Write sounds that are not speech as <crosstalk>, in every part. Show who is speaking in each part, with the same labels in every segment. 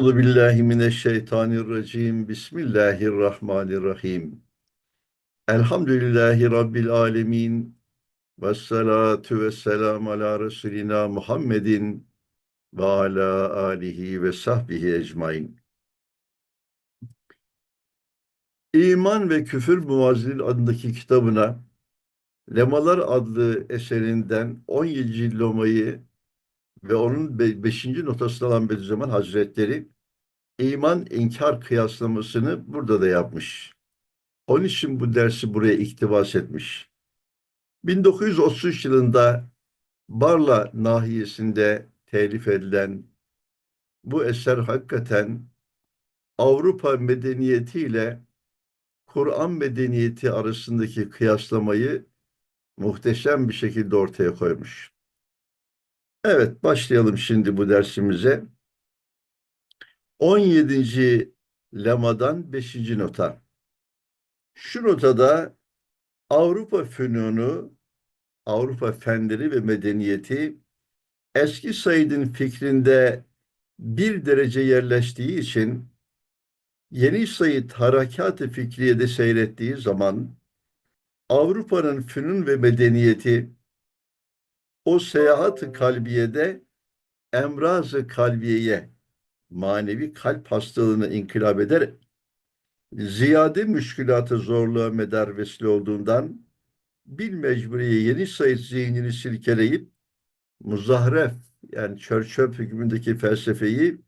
Speaker 1: Euzu billahi mineşşeytanirracim. Bismillahirrahmanirrahim. Elhamdülillahi rabbil alamin. Ves salatu vesselam ala Resulina Muhammedin ve ala alihi ve sahbihi ecmain. İman ve Küfür Muvazzil adındaki kitabına Lemalar adlı eserinden 17 lomayı ve onun 5. notasını alan Bediüzzaman Hazretleri iman inkar kıyaslamasını burada da yapmış. Onun için bu dersi buraya iktibas etmiş. 1933 yılında Barla nahiyesinde telif edilen bu eser hakikaten Avrupa medeniyeti ile Kur'an medeniyeti arasındaki kıyaslamayı muhteşem bir şekilde ortaya koymuş. Evet, başlayalım şimdi bu dersimize. 17. lemadan 5. nota. Şu notada Avrupa fünunu, Avrupa fenleri ve medeniyeti eski Said'in fikrinde bir derece yerleştiği için yeni Said harekat-ı fikriyede seyrettiği zaman Avrupa'nın fünun ve medeniyeti o seyahat-ı kalbiyede emraz-ı kalbiyeye manevi kalp hastalığını inkılap eder. Ziyade müşkülatı zorluğa medar vesile olduğundan bil mecburiye yeni sayıt zihnini silkeleyip muzahref yani çör çöp hükmündeki felsefeyi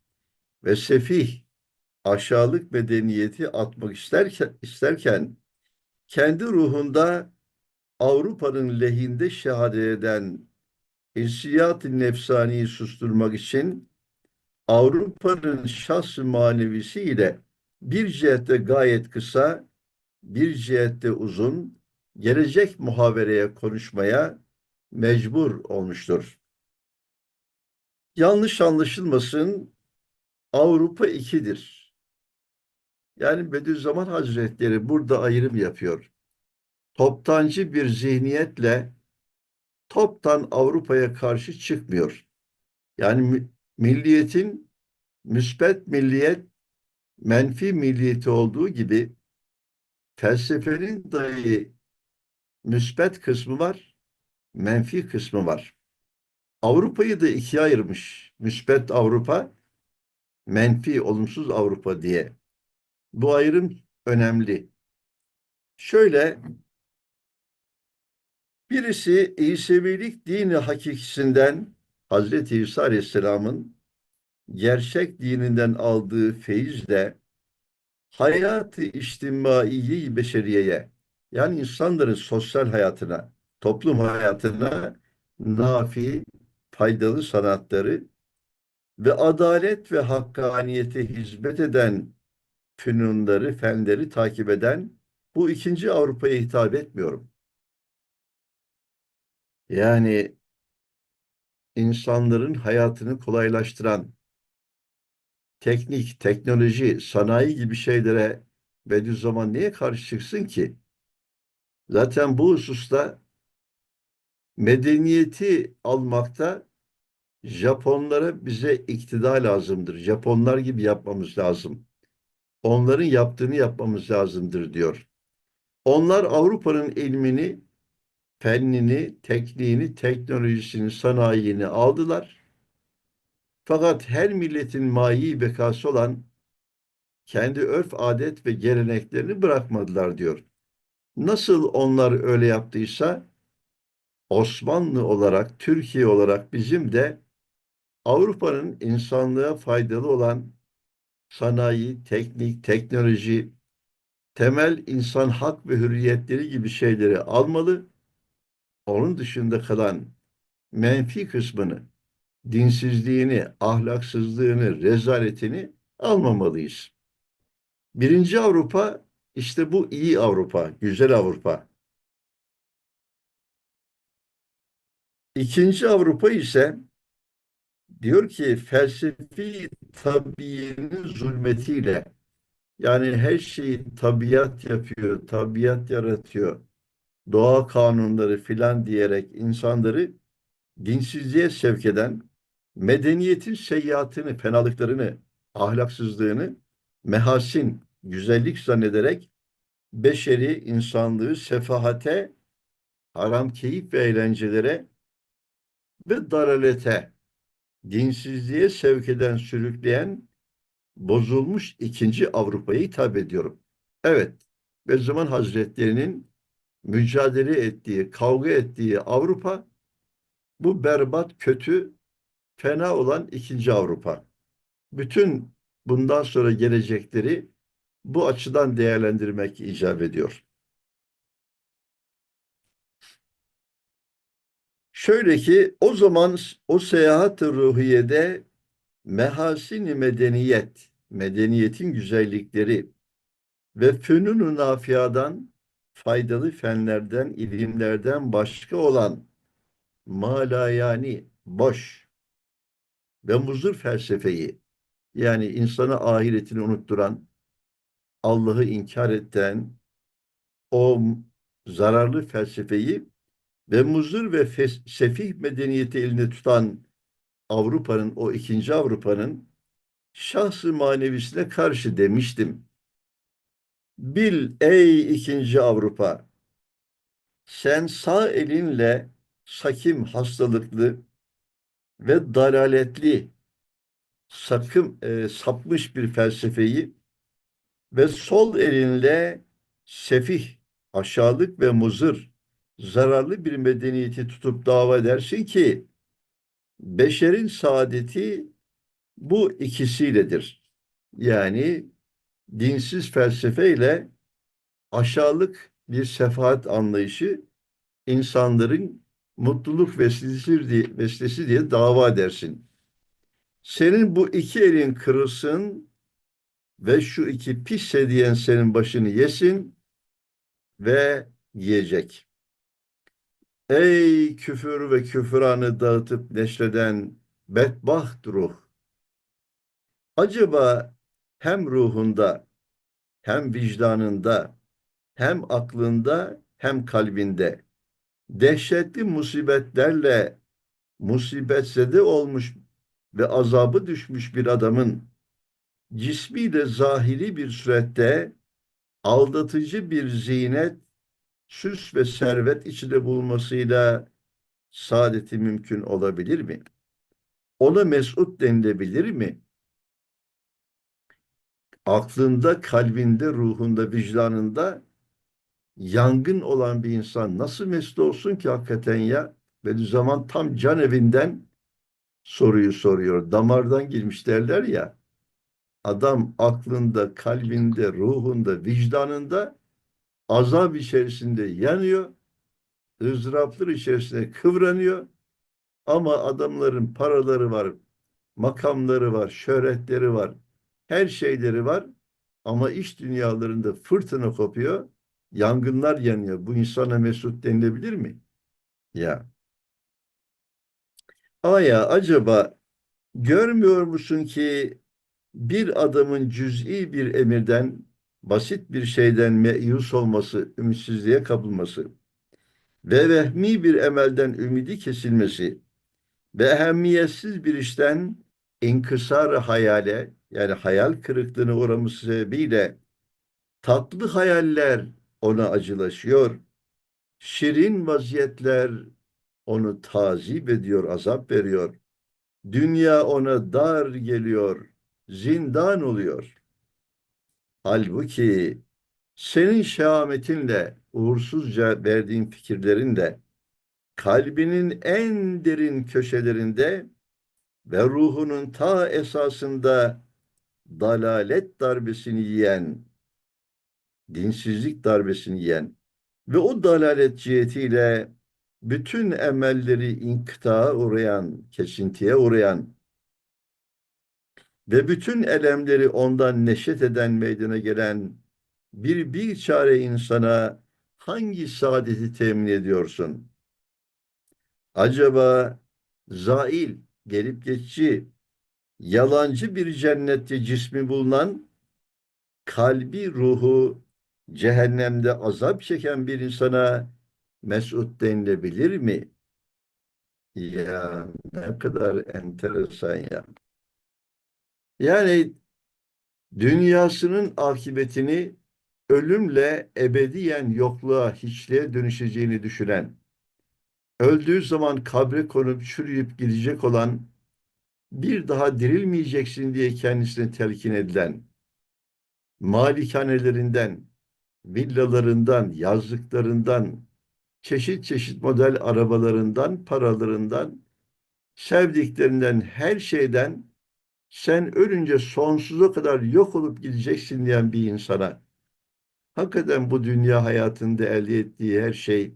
Speaker 1: ve sefih aşağılık medeniyeti atmak isterken, isterken kendi ruhunda Avrupa'nın lehinde şehadet eden hissiyat-ı nefsaniyi susturmak için Avrupa'nın şahs manevisi ile bir cihette gayet kısa, bir cihette uzun, gelecek muhabereye konuşmaya mecbur olmuştur. Yanlış anlaşılmasın, Avrupa ikidir. Yani Bediüzzaman Hazretleri burada ayrım yapıyor. Toptancı bir zihniyetle toptan Avrupa'ya karşı çıkmıyor. Yani milliyetin müspet milliyet, menfi milliyeti olduğu gibi felsefenin dahi müspet kısmı var, menfi kısmı var. Avrupa'yı da ikiye ayırmış. Müspet Avrupa, menfi, olumsuz Avrupa diye. Bu ayrım önemli. Şöyle Birisi İsevilik dini hakikisinden Hazreti İsa Aleyhisselam'ın gerçek dininden aldığı feyizle hayatı içtimaiyi beşeriyeye yani insanların sosyal hayatına, toplum hayatına nafi, faydalı sanatları ve adalet ve hakkaniyete hizmet eden fünunları, fenleri takip eden bu ikinci Avrupa'ya hitap etmiyorum. Yani insanların hayatını kolaylaştıran teknik, teknoloji, sanayi gibi şeylere Bediüzzaman niye karşı çıksın ki? Zaten bu hususta medeniyeti almakta Japonlara bize iktida lazımdır. Japonlar gibi yapmamız lazım. Onların yaptığını yapmamız lazımdır diyor. Onlar Avrupa'nın ilmini fennini, tekniğini, teknolojisini, sanayini aldılar. Fakat her milletin mayi bekası olan kendi örf, adet ve geleneklerini bırakmadılar diyor. Nasıl onlar öyle yaptıysa Osmanlı olarak, Türkiye olarak bizim de Avrupa'nın insanlığa faydalı olan sanayi, teknik, teknoloji, temel insan hak ve hürriyetleri gibi şeyleri almalı onun dışında kalan menfi kısmını, dinsizliğini, ahlaksızlığını, rezaletini almamalıyız. Birinci Avrupa işte bu iyi Avrupa, güzel Avrupa. İkinci Avrupa ise diyor ki felsefi tabiinin zulmetiyle yani her şeyi tabiat yapıyor, tabiat yaratıyor doğa kanunları filan diyerek insanları dinsizliğe sevk eden medeniyetin seyyiatını, fenalıklarını ahlaksızlığını mehasin, güzellik zannederek beşeri insanlığı sefahate, haram keyif ve eğlencelere ve dalalete, dinsizliğe sevk eden, sürükleyen, bozulmuş ikinci Avrupa'yı hitap ediyorum. Evet, Bediüzzaman Hazretleri'nin mücadele ettiği, kavga ettiği Avrupa, bu berbat, kötü, fena olan ikinci Avrupa. Bütün bundan sonra gelecekleri bu açıdan değerlendirmek icap ediyor. Şöyle ki o zaman o seyahat-ı ruhiyede mehasin medeniyet, medeniyetin güzellikleri ve fünun-u nafiadan, faydalı fenlerden, ilimlerden başka olan malayani, boş ve muzur felsefeyi, yani insana ahiretini unutturan, Allah'ı inkar eden o zararlı felsefeyi ve muzur ve sefih medeniyeti elinde tutan Avrupa'nın, o ikinci Avrupa'nın şahsı manevisine karşı demiştim. Bil ey ikinci Avrupa, sen sağ elinle sakim, hastalıklı ve dalaletli, sakım, e, sapmış bir felsefeyi ve sol elinle sefih, aşağılık ve muzır, zararlı bir medeniyeti tutup dava edersin ki beşerin saadeti bu ikisiyledir. Yani dinsiz felsefeyle aşağılık bir sefahat anlayışı insanların mutluluk vesilesi diye, vesilesi diye dava edersin. Senin bu iki elin kırılsın ve şu iki pis hediyen senin başını yesin ve yiyecek. Ey küfür ve küfranı dağıtıp neşreden bedbaht ruh! Acaba hem ruhunda, hem vicdanında, hem aklında, hem kalbinde dehşetli musibetlerle musibetsede olmuş ve azabı düşmüş bir adamın cismiyle zahiri bir surette aldatıcı bir zinet, süs ve servet içinde bulmasıyla saadeti mümkün olabilir mi? Ona mesut denilebilir mi? Aklında, kalbinde, ruhunda, vicdanında yangın olan bir insan nasıl mesut olsun ki hakikaten ya? Bediüzzaman tam can evinden soruyu soruyor. Damardan girmiş derler ya. Adam aklında, kalbinde, ruhunda, vicdanında azap içerisinde yanıyor. ızdıraplar içerisinde kıvranıyor. Ama adamların paraları var, makamları var, şöhretleri var, her şeyleri var. Ama iş dünyalarında fırtına kopuyor, yangınlar yanıyor. Bu insana mesut denilebilir mi? Ya. Aya acaba görmüyor musun ki bir adamın cüz'i bir emirden, basit bir şeyden meyus olması, ümitsizliğe kapılması ve vehmi bir emelden ümidi kesilmesi ve ehemmiyetsiz bir işten inkısar hayale yani hayal kırıklığına uğraması sebebiyle tatlı hayaller ona acılaşıyor. Şirin vaziyetler onu tazip ediyor, azap veriyor. Dünya ona dar geliyor, zindan oluyor. Halbuki senin şehametinle, uğursuzca verdiğin fikirlerinle, kalbinin en derin köşelerinde ve ruhunun ta esasında dalalet darbesini yiyen, dinsizlik darbesini yiyen ve o dalalet cihetiyle bütün emelleri inkıtağa uğrayan, kesintiye uğrayan ve bütün elemleri ondan neşet eden meydana gelen bir bir çare insana hangi saadeti temin ediyorsun? Acaba zail, gelip geçici, yalancı bir cennette cismi bulunan, kalbi ruhu cehennemde azap çeken bir insana mesut denilebilir mi? Ya ne kadar enteresan ya. Yani dünyasının akıbetini ölümle ebediyen yokluğa, hiçliğe dönüşeceğini düşünen, öldüğü zaman kabre konup çürüyüp gidecek olan, bir daha dirilmeyeceksin diye kendisine telkin edilen, malikanelerinden, villalarından, yazlıklarından, çeşit çeşit model arabalarından, paralarından, sevdiklerinden, her şeyden sen ölünce sonsuza kadar yok olup gideceksin diyen bir insana hakikaten bu dünya hayatında elde ettiği her şey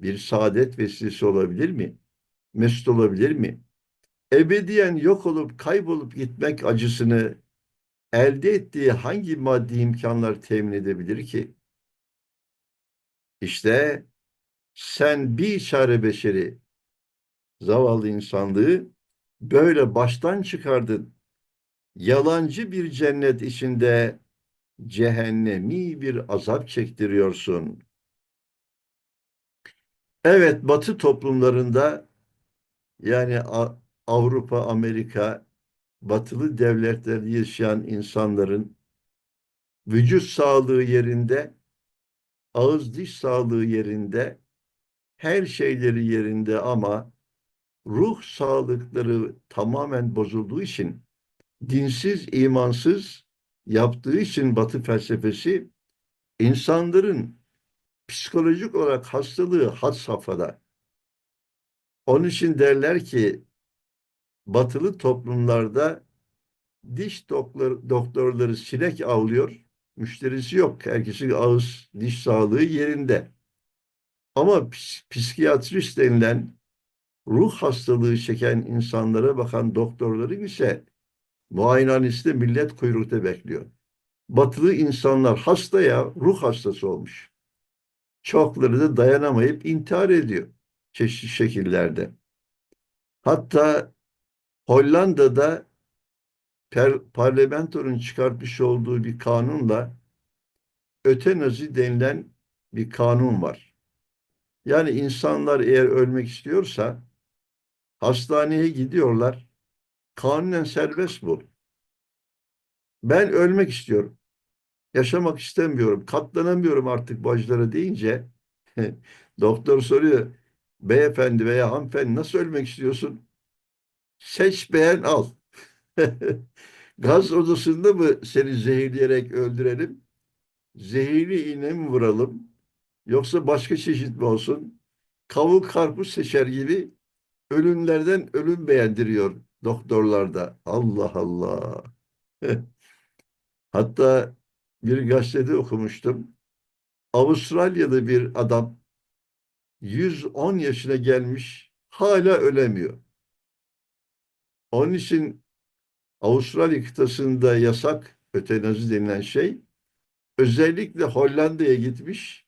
Speaker 1: bir saadet vesilesi olabilir mi? Mesut olabilir mi? Ebediyen yok olup kaybolup gitmek acısını elde ettiği hangi maddi imkanlar temin edebilir ki? İşte sen bir çare beşeri zavallı insanlığı böyle baştan çıkardın. Yalancı bir cennet içinde cehennemi bir azap çektiriyorsun. Evet, Batı toplumlarında yani Avrupa, Amerika, batılı devletlerde yaşayan insanların vücut sağlığı yerinde, ağız diş sağlığı yerinde, her şeyleri yerinde ama ruh sağlıkları tamamen bozulduğu için, dinsiz, imansız yaptığı için Batı felsefesi insanların psikolojik olarak hastalığı had safhada. Onun için derler ki batılı toplumlarda diş doktor, doktorları sinek avlıyor, müşterisi yok. Herkesin ağız, diş sağlığı yerinde. Ama ps- psikiyatrist denilen ruh hastalığı çeken insanlara bakan doktorların ise muayenehanesinde millet kuyrukta bekliyor. Batılı insanlar hasta ya, ruh hastası olmuş. Çokları da dayanamayıp intihar ediyor çeşitli şekillerde. Hatta Hollanda'da parlamentonun çıkartmış olduğu bir kanunla ötenazi denilen bir kanun var. Yani insanlar eğer ölmek istiyorsa hastaneye gidiyorlar. Kanunen serbest bu. Ben ölmek istiyorum. Yaşamak istemiyorum. Katlanamıyorum artık bu acılara deyince <laughs> doktor soruyor. Beyefendi veya hanımefendi nasıl ölmek istiyorsun? Seç beğen al. <laughs> Gaz odasında mı seni zehirleyerek öldürelim? Zehirli iğne mi vuralım? Yoksa başka çeşit mi olsun? Kavuk karpuz seçer gibi ölümlerden ölüm beğendiriyor doktorlarda. Allah Allah. <laughs> Hatta bir gazetede okumuştum. Avustralyalı bir adam 110 yaşına gelmiş hala ölemiyor. Onun için Avustralya kıtasında yasak ötenazi denilen şey özellikle Hollanda'ya gitmiş.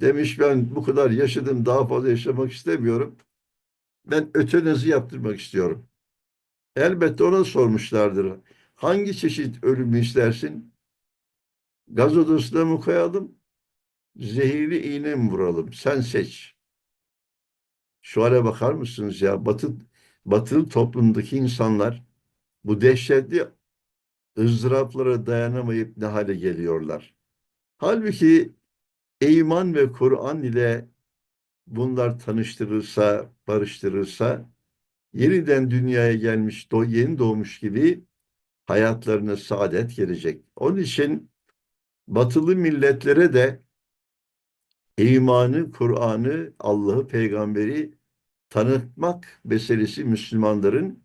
Speaker 1: Demiş ben bu kadar yaşadım daha fazla yaşamak istemiyorum. Ben ötenazi yaptırmak istiyorum. Elbette ona sormuşlardır. Hangi çeşit ölümü istersin? Gaz odasına mı koyalım? Zehirli iğne mi vuralım? Sen seç. Şu hale bakar mısınız ya? Batı, batılı toplumdaki insanlar bu dehşetli ızdıraplara dayanamayıp ne hale geliyorlar. Halbuki iman ve Kur'an ile bunlar tanıştırılsa, barıştırılsa yeniden dünyaya gelmiş, yeni doğmuş gibi hayatlarına saadet gelecek. Onun için batılı milletlere de imanı, Kur'an'ı, Allah'ı, peygamberi tanıtmak meselesi Müslümanların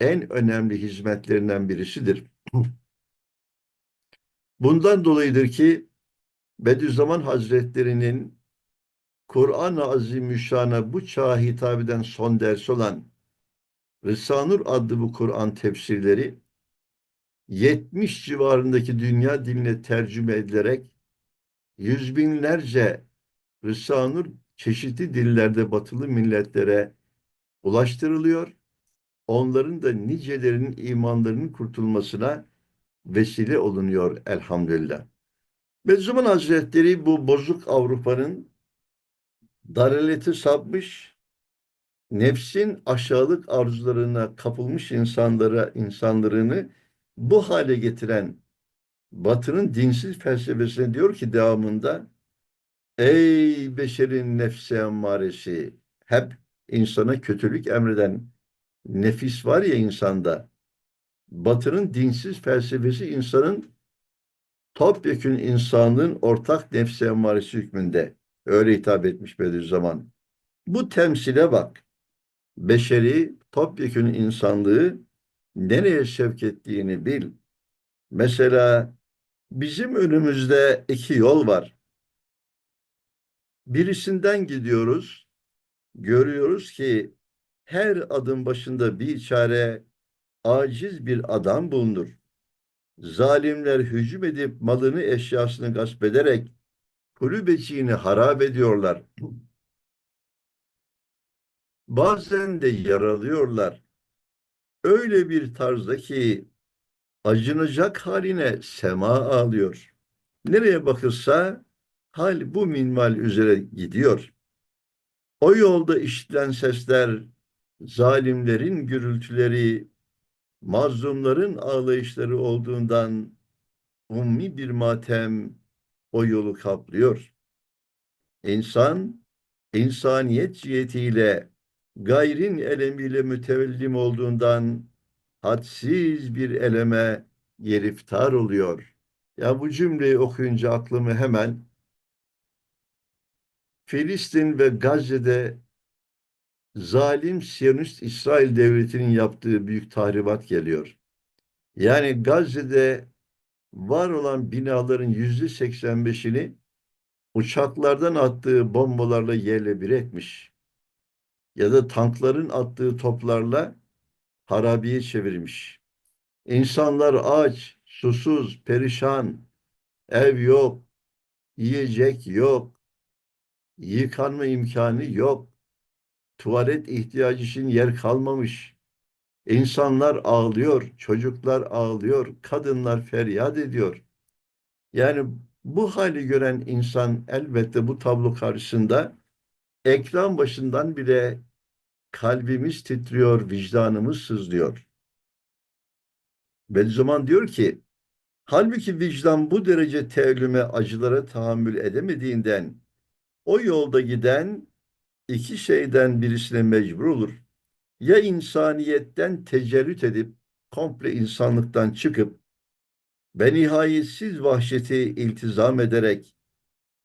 Speaker 1: en önemli hizmetlerinden birisidir. <clears throat> Bundan dolayıdır ki Bediüzzaman Hazretleri'nin Kur'an-ı Azimüşşan'a bu çağa hitap eden son ders olan Risanur adlı bu Kur'an tefsirleri 70 civarındaki dünya diline tercüme edilerek yüz binlerce Risanur çeşitli dillerde batılı milletlere ulaştırılıyor. Onların da nicelerinin imanlarının kurtulmasına vesile olunuyor elhamdülillah. Bediüzzaman Hazretleri bu bozuk Avrupa'nın dalaleti sapmış, nefsin aşağılık arzularına kapılmış insanlara insanlarını bu hale getiren Batı'nın dinsiz felsefesine diyor ki devamında Ey beşerin nefsi emmaresi hep insana kötülük emreden nefis var ya insanda. Batı'nın dinsiz felsefesi insanın topyekün insanlığın ortak nefsi emmaresi hükmünde. Öyle hitap etmiş Bediüzzaman. Bu temsile bak. Beşeri topyekün insanlığı nereye sevk ettiğini bil. Mesela bizim önümüzde iki yol var. Birisinden gidiyoruz, görüyoruz ki her adım başında bir çare aciz bir adam bulunur. Zalimler hücum edip malını eşyasını gasp ederek kulübeciğini harap ediyorlar. Bazen de yaralıyorlar. Öyle bir tarzda ki acınacak haline sema ağlıyor. Nereye bakılsa hal bu minval üzere gidiyor. O yolda işitilen sesler, zalimlerin gürültüleri, mazlumların ağlayışları olduğundan ummi bir matem o yolu kaplıyor. İnsan, insaniyet cihetiyle gayrin elemiyle mütevellim olduğundan hadsiz bir eleme geriftar oluyor. Ya bu cümleyi okuyunca aklımı hemen Filistin ve Gazze'de zalim Siyonist İsrail devletinin yaptığı büyük tahribat geliyor. Yani Gazze'de var olan binaların yüzde 85'ini uçaklardan attığı bombalarla yerle bir etmiş. Ya da tankların attığı toplarla harabiye çevirmiş. İnsanlar aç, susuz, perişan, ev yok, yiyecek yok, yıkanma imkanı yok, tuvalet ihtiyacı için yer kalmamış. İnsanlar ağlıyor, çocuklar ağlıyor, kadınlar feryat ediyor. Yani bu hali gören insan elbette bu tablo karşısında ekran başından bile kalbimiz titriyor, vicdanımız sızlıyor. Bediüzzaman diyor ki, halbuki vicdan bu derece teellüme, acılara tahammül edemediğinden o yolda giden iki şeyden birisine mecbur olur. Ya insaniyetten tecerrüt edip komple insanlıktan çıkıp ve nihayetsiz vahşeti iltizam ederek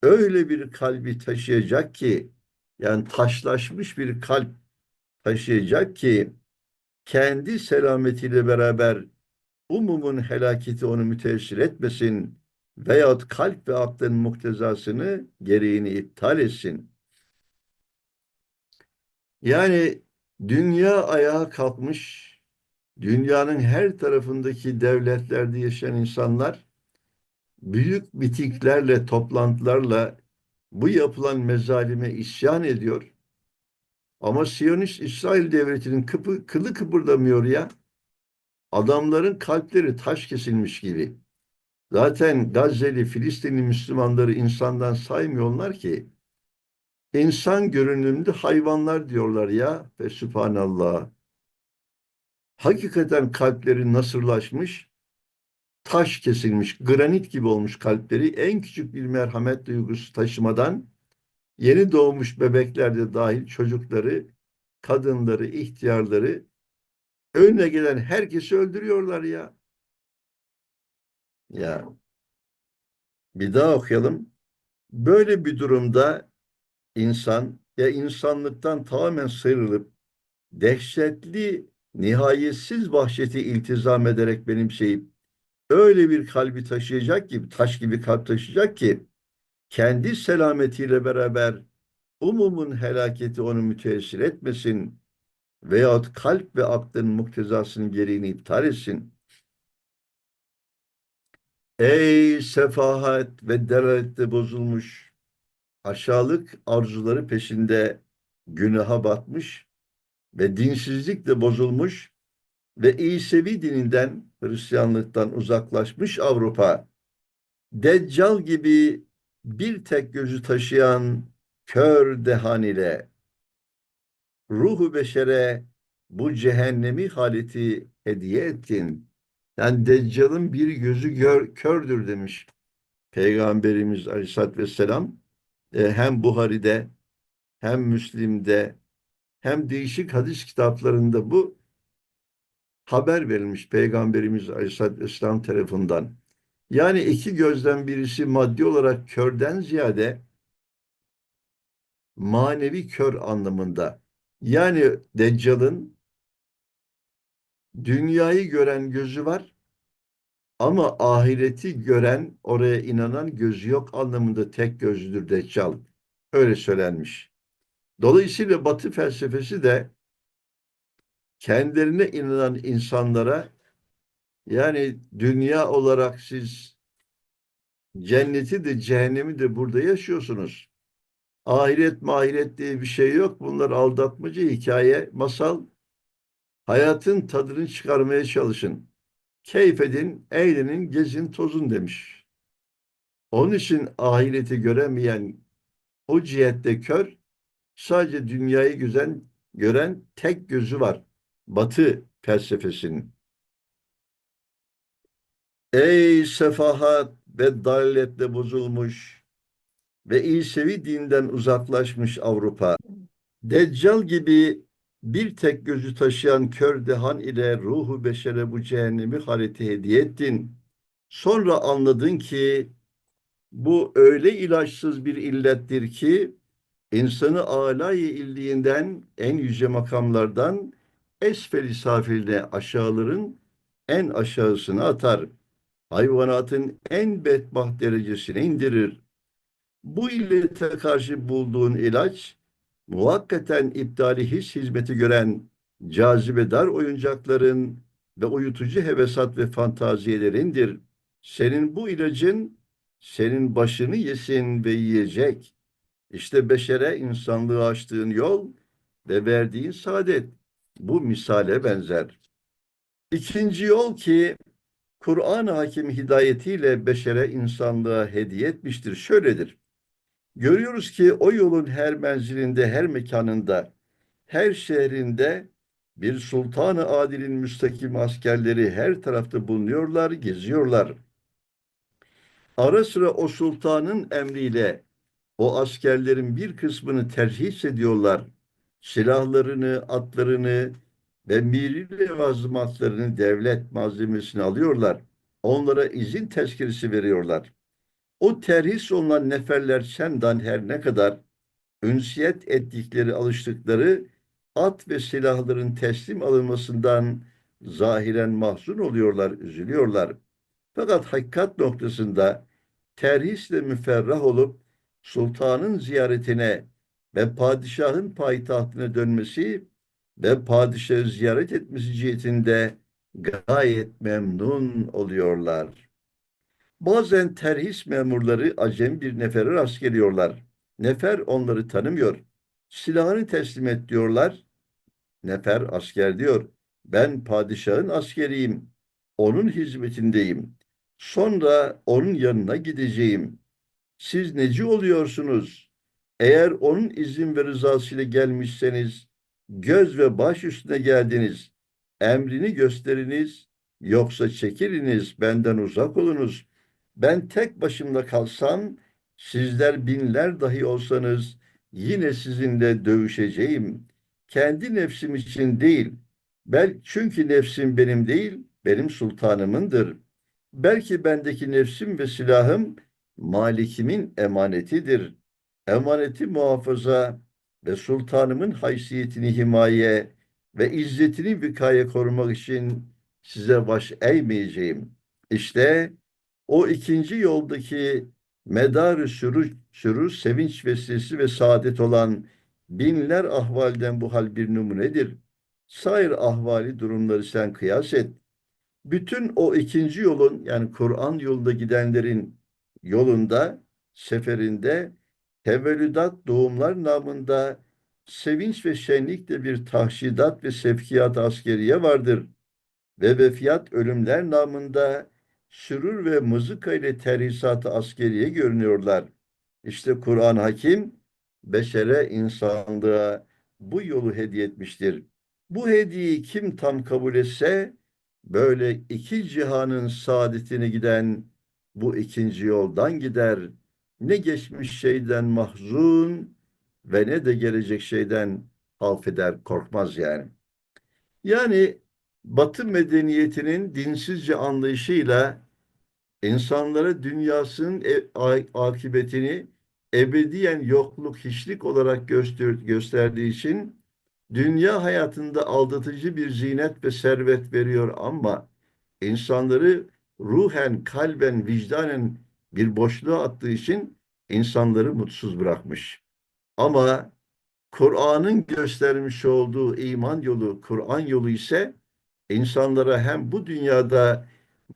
Speaker 1: öyle bir kalbi taşıyacak ki yani taşlaşmış bir kalp taşıyacak ki kendi selametiyle beraber umumun helaketi onu müteessir etmesin veyahut kalp ve aklın muktezasını gereğini iptal etsin. Yani dünya ayağa kalkmış, dünyanın her tarafındaki devletlerde yaşayan insanlar büyük mitinglerle, toplantılarla bu yapılan mezalime isyan ediyor. Ama Siyonist İsrail devletinin kıpı, kılı kıpırdamıyor ya. Adamların kalpleri taş kesilmiş gibi. Zaten Gazze'li, Filistinli Müslümanları insandan saymıyorlar ki insan görünümlü hayvanlar diyorlar ya ve Sübhanallah. Hakikaten kalpleri nasırlaşmış, taş kesilmiş, granit gibi olmuş kalpleri en küçük bir merhamet duygusu taşımadan yeni doğmuş bebeklerde dahil çocukları, kadınları, ihtiyarları önüne gelen herkesi öldürüyorlar ya. Ya bir daha okuyalım. Böyle bir durumda insan ya insanlıktan tamamen sıyrılıp dehşetli, nihayetsiz vahşeti iltizam ederek benimseyip öyle bir kalbi taşıyacak ki, taş gibi kalp taşıyacak ki kendi selametiyle beraber umumun helaketi onu müteessir etmesin veyahut kalp ve aklın muktezasının gereğini iptal etsin. Ey sefahat ve delalette bozulmuş, aşağılık arzuları peşinde günaha batmış ve dinsizlikle bozulmuş ve İsevi dininden, Hristiyanlıktan uzaklaşmış Avrupa, Deccal gibi bir tek gözü taşıyan kör dehan ile ruhu beşere bu cehennemi haleti hediye ettin. Yani Deccal'ın bir gözü gör, kördür demiş Peygamberimiz Aleyhisselatü Vesselam. E, hem Buhari'de hem Müslim'de hem değişik hadis kitaplarında bu haber verilmiş Peygamberimiz Aleyhisselatü Vesselam tarafından. Yani iki gözden birisi maddi olarak körden ziyade manevi kör anlamında. Yani Deccal'ın dünyayı gören gözü var ama ahireti gören, oraya inanan gözü yok anlamında tek gözlüdür Deccal. Öyle söylenmiş. Dolayısıyla Batı felsefesi de kendilerine inanan insanlara yani dünya olarak siz cenneti de cehennemi de burada yaşıyorsunuz. Ahiret mahiret diye bir şey yok. Bunlar aldatmacı hikaye, masal. Hayatın tadını çıkarmaya çalışın. Keyif edin, eğlenin, gezin, tozun demiş. Onun için ahireti göremeyen o cihette kör, sadece dünyayı güzel gören tek gözü var. Batı felsefesinin. Ey sefahat ve dalaletle bozulmuş ve İsevi dinden uzaklaşmış Avrupa. Deccal gibi bir tek gözü taşıyan kör dehan ile ruhu beşere bu cehennemi hareti hediye ettin. Sonra anladın ki bu öyle ilaçsız bir illettir ki insanı âlâ-i illiğinden en yüce makamlardan esfel-i safiline aşağıların en aşağısına atar. Hayvanatın en bedbaht derecesine indirir. Bu illete karşı bulduğun ilaç muhakkaten iptali his hizmeti gören cazibedar oyuncakların ve uyutucu hevesat ve fantaziyelerindir. Senin bu ilacın senin başını yesin ve yiyecek. İşte beşere insanlığı açtığın yol ve verdiğin saadet bu misale benzer. İkinci yol ki Kur'an hakim hidayetiyle beşere insanlığa hediye etmiştir. Şöyledir. Görüyoruz ki o yolun her menzilinde, her mekanında, her şehrinde bir sultanı adilin müstakim askerleri her tarafta bulunuyorlar, geziyorlar. Ara sıra o sultanın emriyle o askerlerin bir kısmını terhis ediyorlar. Silahlarını, atlarını ve miri levazımatlarını devlet malzemesini alıyorlar. Onlara izin tezkiresi veriyorlar. O terhis olunan neferler senden her ne kadar ünsiyet ettikleri, alıştıkları at ve silahların teslim alınmasından zahiren mahzun oluyorlar, üzülüyorlar. Fakat hakikat noktasında terhisle müferrah olup sultanın ziyaretine ve padişahın payitahtına dönmesi ve padişahı ziyaret etmesi cihetinde gayet memnun oluyorlar. Bazen terhis memurları acem bir nefere rast geliyorlar. Nefer onları tanımıyor. Silahını teslim et diyorlar. Nefer asker diyor. Ben padişahın askeriyim. Onun hizmetindeyim. Sonra onun yanına gideceğim. Siz neci oluyorsunuz? Eğer onun izin ve rızasıyla gelmişseniz, göz ve baş üstüne geldiniz. Emrini gösteriniz, yoksa çekiliniz, benden uzak olunuz. Ben tek başımda kalsam, sizler binler dahi olsanız, yine sizinle dövüşeceğim. Kendi nefsim için değil, bel çünkü nefsim benim değil, benim sultanımındır. Belki bendeki nefsim ve silahım malikimin emanetidir. Emaneti muhafaza ve sultanımın haysiyetini himaye ve izzetini vikaye korumak için size baş eğmeyeceğim. İşte o ikinci yoldaki medarı sürür, sürür sevinç vesilesi ve saadet olan binler ahvalden bu hal bir numunedir. Sair ahvali durumları sen kıyas et. Bütün o ikinci yolun yani Kur'an yolunda gidenlerin yolunda, seferinde tevellüdat doğumlar namında sevinç ve şenlikle bir tahşidat ve sevkiyat askeriye vardır. Ve vefiyat ölümler namında sürür ve mızıka ile terhisat askeriye görünüyorlar. İşte Kur'an Hakim beşere insanlığa bu yolu hediye etmiştir. Bu hediyeyi kim tam kabul etse böyle iki cihanın saadetine giden bu ikinci yoldan gider. Ne geçmiş şeyden mahzun ve ne de gelecek şeyden affeder, korkmaz yani. Yani Batı medeniyetinin dinsizce anlayışıyla insanlara dünyasının e- akıbetini ebediyen yokluk, hiçlik olarak göster gösterdiği için dünya hayatında aldatıcı bir zinet ve servet veriyor ama insanları ruhen, kalben, vicdanen bir boşluğa attığı için insanları mutsuz bırakmış. Ama Kur'an'ın göstermiş olduğu iman yolu, Kur'an yolu ise insanlara hem bu dünyada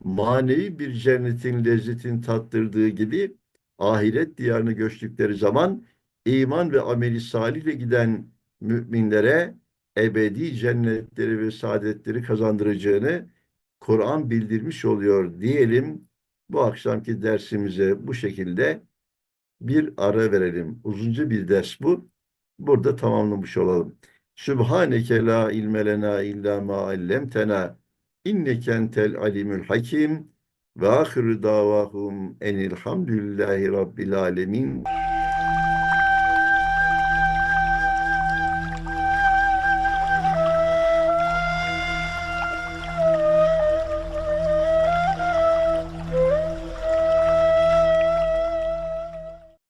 Speaker 1: manevi bir cennetin lezzetini tattırdığı gibi ahiret diyarına göçtükleri zaman iman ve ameli salih ile giden müminlere ebedi cennetleri ve saadetleri kazandıracağını Kur'an bildirmiş oluyor diyelim. Bu akşamki dersimize bu şekilde bir ara verelim. Uzunca bir ders bu. Burada tamamlamış olalım. Sübhaneke la ilme lena illa ma allemtena inneke entel alimul hakim ve ahiru davahum enilhamdülillahi rabbil alemin.